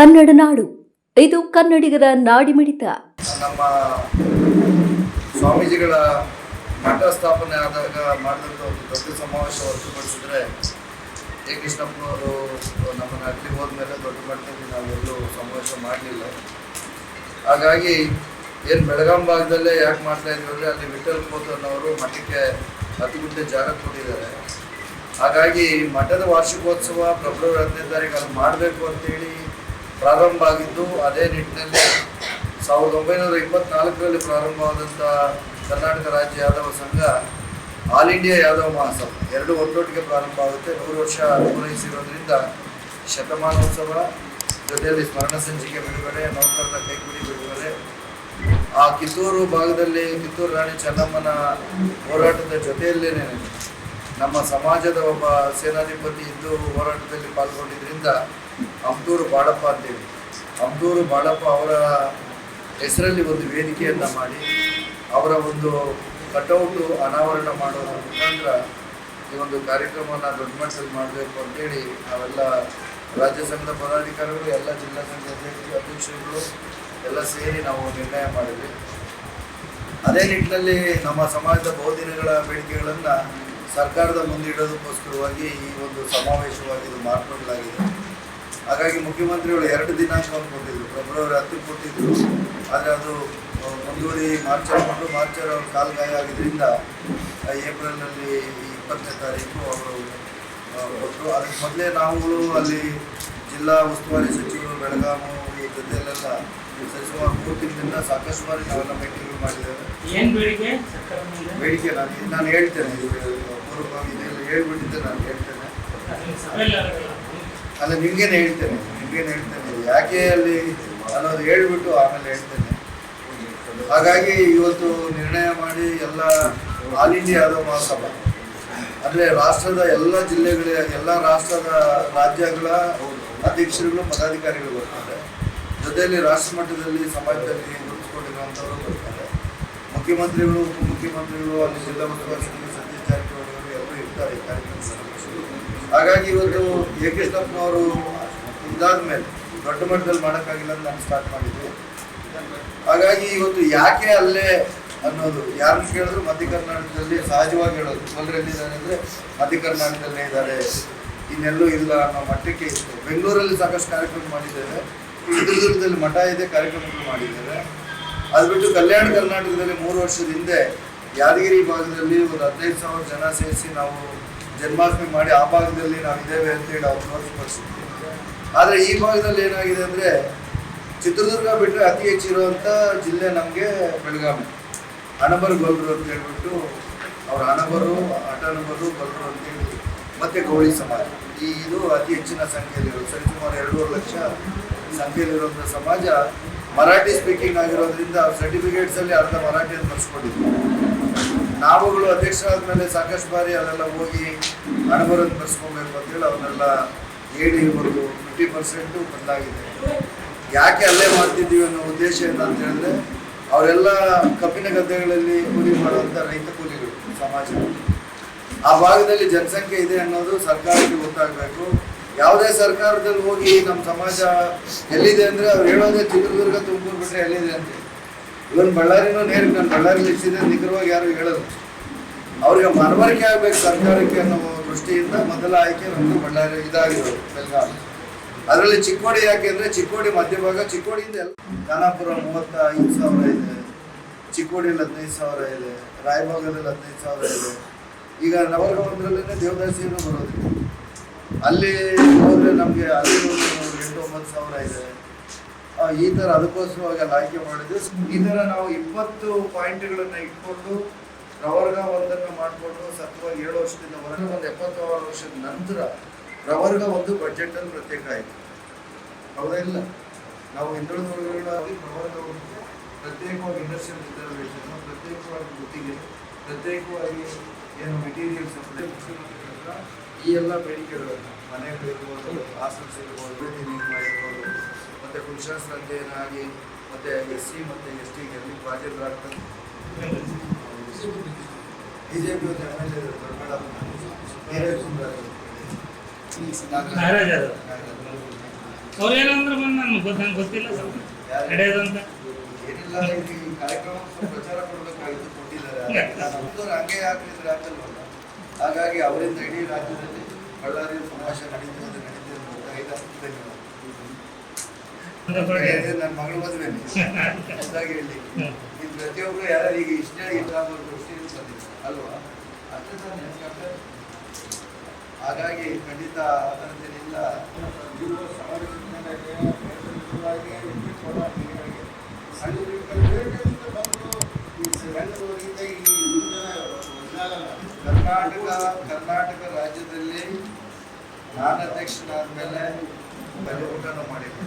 ಕನ್ನಡ ನಾಡು. ಇದು ಕನ್ನಡಿಗರ ನಾಡಿಮಿಡಿತ. ನಮ್ಮ ಸ್ವಾಮೀಜಿಗಳ ಮಠ ಸ್ಥಾಪನೆ ಆದಾಗ ಮಾಡಿದಂಥ ಒಂದು ದೊಡ್ಡ ಸಮಾವೇಶ ಹೊರತುಪಡಿಸಿದ್ರೆ ಎ ಕೃಷ್ಣಪ್ಪನವರು ನಮ್ಮನ್ನು ಅಲ್ಲಿ ಹೋದ್ಮೇಲೆ ದೊಡ್ಡ ಮಟ್ಟದಲ್ಲಿ ನಾವೆಲ್ಲೂ ಸಮಾವೇಶ ಮಾಡಲಿಲ್ಲ. ಹಾಗಾಗಿ ಏನು ಬೆಳಗಾಂ ಭಾಗದಲ್ಲೇ ಯಾಕೆ ಮಾಡ್ತಾ ಇದ್ವಿ ಅಲ್ಲಿ ವಿಠಲ್ ಪೋತನವರು ಮಠಕ್ಕೆ ಅತಿ ಗುಂಟೆ ಜಾಗ ಕೊಟ್ಟಿದ್ದಾರೆ. ಹಾಗಾಗಿ ಮಠದ ವಾರ್ಷಿಕೋತ್ಸವ ಫೆಬ್ರವರಿ ಹದಿನೈದು ತಾರೀಕು ಅಲ್ಲಿ ಮಾಡಬೇಕು ಅಂತೇಳಿ ಪ್ರಾರಂಭ ಆಗಿದ್ದು ಅದೇ ನಿಟ್ಟಿನಲ್ಲಿ ಸಾವಿರದ ಒಂಬೈನೂರ ಇಪ್ಪತ್ನಾಲ್ಕರಲ್ಲಿ ಪ್ರಾರಂಭವಾದಂಥ ಕರ್ನಾಟಕ ರಾಜ್ಯ ಯಾದವ ಸಂಘ ಆಲ್ ಇಂಡಿಯಾ ಯಾದವ ಮಹಾಸಭಾ. ಎರಡು ಒಟ್ಟೊಟ್ಟಿಗೆ ಪ್ರಾರಂಭ ಆಗುತ್ತೆ. ನೂರು ವರ್ಷ ಪೂರೈಸಿರೋದ್ರಿಂದ ಶತಮಾನೋತ್ಸವ, ಜೊತೆಯಲ್ಲಿ ಸ್ಮರಣ ಸಂಚಿಕೆ ಬಿಡುಗಡೆ, ನೌಕರರ ಕೈಗುಡಿ ಬಿಡುಗಡೆ. ಆ ಕಿತ್ತೂರು ಭಾಗದಲ್ಲಿ ಕಿತ್ತೂರು ರಾಣಿ ಚೆನ್ನಮ್ಮನ ಹೋರಾಟದ ಜೊತೆಯಲ್ಲೇನೆ ನಮ್ಮ ಸಮಾಜದ ಒಬ್ಬ ಸೇನಾಧಿಪತಿ ಇದ್ದು ಹೋರಾಟದಲ್ಲಿ ಪಾಲ್ಗೊಂಡಿದ್ದರಿಂದ ಅಬ್ದೂರು ಬಾಳಪ್ಪ ಅಂತೇಳಿ. ಅಬ್ದೂರು ಬಾಳಪ್ಪ ಅವರ ಹೆಸರಲ್ಲಿ ಒಂದು ವೇದಿಕೆಯನ್ನು ಮಾಡಿ, ಅವರ ಒಂದು ಕಟೌಟು ಅನಾವರಣ ಮಾಡುವ ಮುಖಾಂತರ ಈ ಒಂದು ಕಾರ್ಯಕ್ರಮವನ್ನು ದೊಡ್ಡ ಮಟ್ಟದಲ್ಲಿ ಮಾಡಬೇಕು ಅಂತೇಳಿ ನಾವೆಲ್ಲ ರಾಜ್ಯ ಸಂಘದ ಪದಾಧಿಕಾರಿಗಳು, ಎಲ್ಲ ಜಿಲ್ಲಾ ಸಂಘದ ಅಧ್ಯಕ್ಷ ಅಧ್ಯಕ್ಷರುಗಳು ಎಲ್ಲ ಸೇರಿ ನಾವು ನಿರ್ಣಯ ಮಾಡಿದ್ವಿ. ಅದೇ ನಿಟ್ಟಿನಲ್ಲಿ ನಮ್ಮ ಸಮಾಜದ ಬಹುದಿನಗಳ ಬೇಡಿಕೆಗಳನ್ನು ಸರ್ಕಾರದ ಮುಂದಿಡೋದಕ್ಕೋಸ್ಕರವಾಗಿ ಈ ಒಂದು ಸಮಾವೇಶವಾಗಿ ಇದು ಮಾರ್ಪಾಡಲಾಗಿದೆ ಹಾಗಾಗಿ ಮುಖ್ಯಮಂತ್ರಿಗಳು ಎರಡು ದಿನಾಂಕವನ್ನು ಕೊಟ್ಟಿದ್ದರು ಫೆಬ್ರವರಿ ಹತ್ತು ಕೊಟ್ಟಿದ್ದರು ಆದರೆ ಅದು ಮುಂದುವರಿ ಮಾರ್ಚ್ ಮಾರ್ಚ್ ಮಾರ್ಚಲ್ಲಿ ಅವ್ರ ಕಾಲ್ಗಾಯ ಆಗಿದ್ದರಿಂದ ಏಪ್ರಿಲ್ನಲ್ಲಿ ಇಪ್ಪತ್ತನೇ ತಾರೀಕು ಅವರು ಕೊಟ್ಟರು ಅದಕ್ಕೆ ಮೊದಲೇ ನಾವುಗಳು ಅಲ್ಲಿ ಜಿಲ್ಲಾ ಉಸ್ತುವಾರಿ ಸಚಿವರು ಬೆಳಗಾಮು ಈ ಜೊತೆಯಲ್ಲೆಲ್ಲ ಸಚಿವರು ಮೂರು ತಿಂಗಳಿಂದ ಸಾಕಷ್ಟು ಬಾರಿ ನಾವೆಲ್ಲ ಮೀಟಿಂಗ್ ಮಾಡಿದ್ದೇವೆ. ಬೇಡಿಕೆ ನಾನು ನಾನು ಹೇಳ್ತೇನೆ ಹೇಳ್ಬಿಟ್ಟಿದ್ದೆ ನಾನು ಹೇಳ್ತೇನೆ. ಅಲ್ಲಿ ನಿಮ್ಗೇನೆ ಹೇಳ್ತೇನೆ ನಿಮ್ಗೇನೆ ಹೇಳ್ತೇನೆ. ಯಾಕೆ ಅಲ್ಲಿ ಅನ್ನೋದು ಹೇಳ್ಬಿಟ್ಟು ಆಮೇಲೆ ಹೇಳ್ತೇನೆ. ಹಾಗಾಗಿ ಇವತ್ತು ನಿರ್ಣಯ ಮಾಡಿ ಎಲ್ಲ ಆಲ್ ಇಂಡಿಯಾ ಯಾದವ ಮಹಾಸಭಾ ಅಂದರೆ ರಾಷ್ಟ್ರದ ಎಲ್ಲ ಜಿಲ್ಲೆಗಳ ಎಲ್ಲ ರಾಷ್ಟ್ರದ ರಾಜ್ಯಗಳ ಅಧ್ಯಕ್ಷರುಗಳು ಪದಾಧಿಕಾರಿಗಳು ಬರ್ತಾರೆ. ಜೊತೆಯಲ್ಲಿ ರಾಷ್ಟ್ರ ಮಟ್ಟದಲ್ಲಿ ಸಮಾಜದಲ್ಲಿ ಗುರುತಿಸ್ಕೊಂಡಿರುವಂಥವರು ಬರ್ತಾರೆ. ಮುಖ್ಯಮಂತ್ರಿಗಳು ಉಪಮುಖ್ಯಮಂತ್ರಿಗಳು ಅಲ್ಲಿ ಜಿಲ್ಲಾ ಉಸ್ತುವಾರಿ ಹಾಗಾಗಿ ಇವತ್ತು ಎ ಕೃಷ್ಣಪ್ಪನವರು ಇದಾದ್ಮೇಲೆ ದೊಡ್ಡ ಮಟ್ಟದಲ್ಲಿ ಮಾಡೋಕ್ಕಾಗಿಲ್ಲ ಅಂತ ನಾನು ಸ್ಟಾರ್ಟ್ ಮಾಡಿದ್ವಿ. ಹಾಗಾಗಿ ಇವತ್ತು ಯಾಕೆ ಅಲ್ಲೇ ಅನ್ನೋದು, ಯಾರು ಕೇಳಿದ್ರು ಮಧ್ಯ ಕರ್ನಾಟಕದಲ್ಲಿ ಸಹಜವಾಗಿ ಹೇಳೋದು ಎಲ್ಲರೆಲ್ಲಿದ್ದಾರೆ ಅಂದರೆ ಮಧ್ಯ ಕರ್ನಾಟಕದಲ್ಲೇ ಇದ್ದಾರೆ, ಇನ್ನೆಲ್ಲೂ ಇಲ್ಲ ಅನ್ನೋ ಮಟ್ಟಕ್ಕೆ ಇತ್ತು. ಬೆಂಗಳೂರಲ್ಲಿ ಸಾಕಷ್ಟು ಕಾರ್ಯಕ್ರಮ ಮಾಡಿದ್ದೇವೆ. ಚಿತ್ರದುರ್ಗದಲ್ಲಿ ಮಠ ಇದೆ, ಕಾರ್ಯಕ್ರಮಗಳು ಮಾಡಿದ್ದೇವೆ. ಅದು ಬಿಟ್ಟು ಕಲ್ಯಾಣ ಕರ್ನಾಟಕದಲ್ಲಿ ಮೂರು ವರ್ಷದ ಹಿಂದೆ ಯಾದಗಿರಿ ಭಾಗದಲ್ಲಿ ಒಂದು ಹದಿನೈದು ಸಾವಿರ ಜನ ಸೇರಿಸಿ ನಾವು ಜನ್ಮಾಷ್ಟಮಿ ಮಾಡಿ ಆ ಭಾಗದಲ್ಲಿ ನಾವು ಇದ್ದೇವೆ ಅಂತೇಳಿ ಅವ್ರು ತೋರಿಸ್ಪಡಿಸಿದ್ವಿ ಆದರೆ ಈ ಭಾಗದಲ್ಲಿ ಏನಾಗಿದೆ ಅಂದರೆ ಚಿತ್ರದುರ್ಗ ಬಿಟ್ಟರೆ ಅತಿ ಹೆಚ್ಚಿರುವಂಥ ಜಿಲ್ಲೆ ನಮಗೆ ಬೆಳಗಾವಿ. ಹಣಬರು ಗೊಲ್ರು ಅಂತ ಹೇಳ್ಬಿಟ್ಟು ಅವ್ರ ಹಣಬರು ಅಟನಬರು ಗೊಲ್ರು ಅಂತೇಳಿ ಮತ್ತೆ ಗೌಳಿ ಸಮಾಜ. ಈ ಇದು ಅತಿ ಹೆಚ್ಚಿನ ಸಂಖ್ಯೆಯಲ್ಲಿರೋದು. ಸರಿಸುಮಾರು ಎರಡೂವರೆ ಲಕ್ಷ ಸಂಖ್ಯೆಯಲ್ಲಿರುವಂಥ ಸಮಾಜ ಮರಾಠಿ ಸ್ಪೀಕಿಂಗ್ ಆಗಿರೋದ್ರಿಂದ ಸರ್ಟಿಫಿಕೇಟ್ಸ್ ಅಲ್ಲಿ ಅರ್ಧ ಮರಾಠಿಯನ್ನು ಬರ್ಸ್ಕೊಂಡಿದ್ವಿ ನಾವುಗಳು ಅಧ್ಯಕ್ಷರಾದ ಮೇಲೆ ಸಾಕಷ್ಟು ಬಾರಿ ಅದೆಲ್ಲ ಹೋಗಿ ಹಣಬರನ್ನು ಬರ್ಸ್ಕೊಬೇಕು ಅಂತೇಳಿ ಅವನ್ನೆಲ್ಲ ಹೇಳಿ ಒಂದು ಫಿಫ್ಟಿ ಪರ್ಸೆಂಟು ಬದಲಾಗಿದೆ ಯಾಕೆ ಅಲ್ಲೇ ಮಾಡ್ತಿದ್ದೀವಿ ಅನ್ನೋ ಉದ್ದೇಶ ಏನಂತ ಹೇಳಿದ್ರೆ, ಅವರೆಲ್ಲ ಕಬ್ಬಿನ ಗದ್ದೆಗಳಲ್ಲಿ ಕೂಲಿ ಮಾಡುವಂಥ ರೈತ ಕೂಲಿಗಳು ಸಮಾಜ ಆ ಭಾಗದಲ್ಲಿ ಜನಸಂಖ್ಯೆ ಇದೆ ಅನ್ನೋದು ಸರ್ಕಾರಕ್ಕೆ ಗೊತ್ತಾಗಬೇಕು. ಯಾವುದೇ ಸರ್ಕಾರದಲ್ಲಿ ಹೋಗಿ ನಮ್ಮ ಸಮಾಜ ಎಲ್ಲಿದೆ ಅಂದರೆ ಅವ್ರು ಹೇಳೋದೇ ಚಿತ್ರದುರ್ಗ ತುಮಕೂರು ಬಿಟ್ಟರೆ ಎಲ್ಲಿದೆ ಅಂತ ಇವನ್ ಬಳ್ಳಾರಿನೂ ನೇರ ಬಳ್ಳಾರಿ ಮೆಚ್ಚಿದೆ ನಿಖರವಾಗಿ ಯಾರು ಹೇಳೋದು. ಅವ್ರಿಗೆ ಮನವರಿಕೆ ಆಗ್ಬೇಕು ಸರ್ಕಾರಕ್ಕೆ ಅನ್ನೋ ದೃಷ್ಟಿಯಿಂದ ಮೊದಲ ಆಯ್ಕೆ ನಮ್ಮದು ಬಳ್ಳಾರಿ ಇದಾಗಿರೋದು ಬೆಳಗಾವಿ ಅದರಲ್ಲಿ ಚಿಕ್ಕೋಡಿ ಯಾಕೆ ಅಂದರೆ ಚಿಕ್ಕೋಡಿ ಮಧ್ಯಭಾಗ ಚಿಕ್ಕೋಡಿಯಿಂದ ಎಲ್ಲ ಖಾನಾಪುರ ಮೂವತ್ತ ಐದು ಸಾವಿರ ಇದೆ, ಚಿಕ್ಕೋಡಿಯಲ್ಲಿ ಹದಿನೈದು ಸಾವಿರ ಇದೆ, ರಾಯಭಾಗದಲ್ಲಿ ಹದಿನೈದು ಸಾವಿರ ಇದೆ. ಈಗ ನವರಗಮನದಲ್ಲೇ ದೇವದಾಸಿಯನ್ನು ಬರೋದಿಲ್ಲ ಅಲ್ಲಿ ಹೋದ್ರೆ ನಮಗೆ ಅಲ್ಲಿ ಎಂಟು, ಒಂಬತ್ತು ಸಾವಿರ ಇದೆ. ಈ ಥರ ಅದಕ್ಕೋಸ್ಕರವಾಗಿ ಅಲ್ಲಿ ಆಯ್ಕೆ ಮಾಡಿದ್ವಿ ಈ ಥರ ನಾವು ಇಪ್ಪತ್ತು ಪಾಯಿಂಟ್ಗಳನ್ನು ಇಟ್ಕೊಂಡು ಪ್ರವರ್ಗ ಒಂದನ್ನು ಮಾಡಿಕೊಂಡು ಸತ್ವವಾಗಿ ಏಳು ವರ್ಷದಿಂದ ಹೊರಗೆ ಒಂದು ಎಪ್ಪತ್ತಾರು ವರ್ಷದ ನಂತರ ಪ್ರವರ್ಗ ಒಂದು ಬಜೆಟಲ್ಲಿ ಪ್ರತ್ಯೇಕ ಆಯಿತು. ಹೌದಾ ಇಲ್ಲ? ನಾವು ಹಿಂದುಳಿದ ವರ್ಗಗಳಾಗಿ ಪ್ರವರ್ಗ ಒಂದು ಪ್ರತ್ಯೇಕವಾಗಿ ಇಂಡಸ್ಟ್ರಿಯಲ್ ರಿಸರ್ವೇಷನ್ ಪ್ರತ್ಯೇಕವಾಗಿ ಗುತ್ತಿಗೆ, ಪ್ರತ್ಯೇಕವಾಗಿ ಏನು ಮೆಟೀರಿಯಲ್ಸ್ ಈ ಎಲ್ಲ ಬೇಡಿಕೆಗಳನ್ನು ಮನೆಗಳಿರ್ಬೋದು ಹಾಸ್ಟೆಲ್ಸ್ ಇರ್ಬೋದು ಮತ್ತು ಅಧ್ಯಯನ ಆಗಿ ಮತ್ತೆ ಎಸ್ ಸಿ ಮತ್ತೆ ಎಸ್ ಟಿಗೆ ಎಲ್ಲಿ ಬಾಧ್ಯರಾಗ್ತದೆ ಬಿ ಜೆ ಪಿ ಒಂದು ಎಂ ಎಲ್ ಎ ದೊಡ್ಡ ನಾಗರಾಜ್ ಯಾದವ್. ಅವ್ರು ಏನಂದ್ರೆ ಬಂದು ನನ್ಗೆ ಗೊತ್ತ ನಂಗೆ ಗೊತ್ತಿಲ್ಲ ಸ್ವಲ್ಪ. ಯಾರು? ಏನಿಲ್ಲ ಈ ಕಾರ್ಯಕ್ರಮ ಪ್ರಚಾರ ಕೊಡಬೇಕಾಗಿತ್ತು ಕೊಟ್ಟಿದ್ದಾರೆ. ಹಂಗೆ ಹಾಕಿದ್ರೆ ಹಾಗಾಗಿ ಅವರಿಂದ ಇಡೀ ರಾಜ್ಯದಲ್ಲಿ ಬಳ್ಳಾರಿ ಸಮಾವೇಶ ನಡೀತು ನಡೀತದೆ ಅಂತ ಗೊತ್ತಾಗಿದೆ. ಧನ್ಯವಾದ. ಅಂತ ಕೊಡಿ. ಇದು ನನ್ನ ಮಗಳ ಮದುವೆ ಹೊಸದಾಗಿ ಇಲ್ಲಿ. ಇದು ಪ್ರತಿಯೊಬ್ಬರು ಯಾರು ಈಗ ಇಷ್ಟೇ ಇಲ್ಲ ಬಂದಿಲ್ಲ ಅಲ್ವಾ? ಅಷ್ಟೇ ತಾನೇ ಹಾಗಾಗಿ ಖಂಡಿತ ಅದರದ್ದೇನಿಲ್ಲ ಕರ್ನಾಟಕ ಕರ್ನಾಟಕ ರಾಜ್ಯದಲ್ಲಿ ನಾನು ಅಧ್ಯಕ್ಷನಾದ ಮೇಲೆ ಬರೀ ಊಟನ ಮಾಡಿದ್ದೆ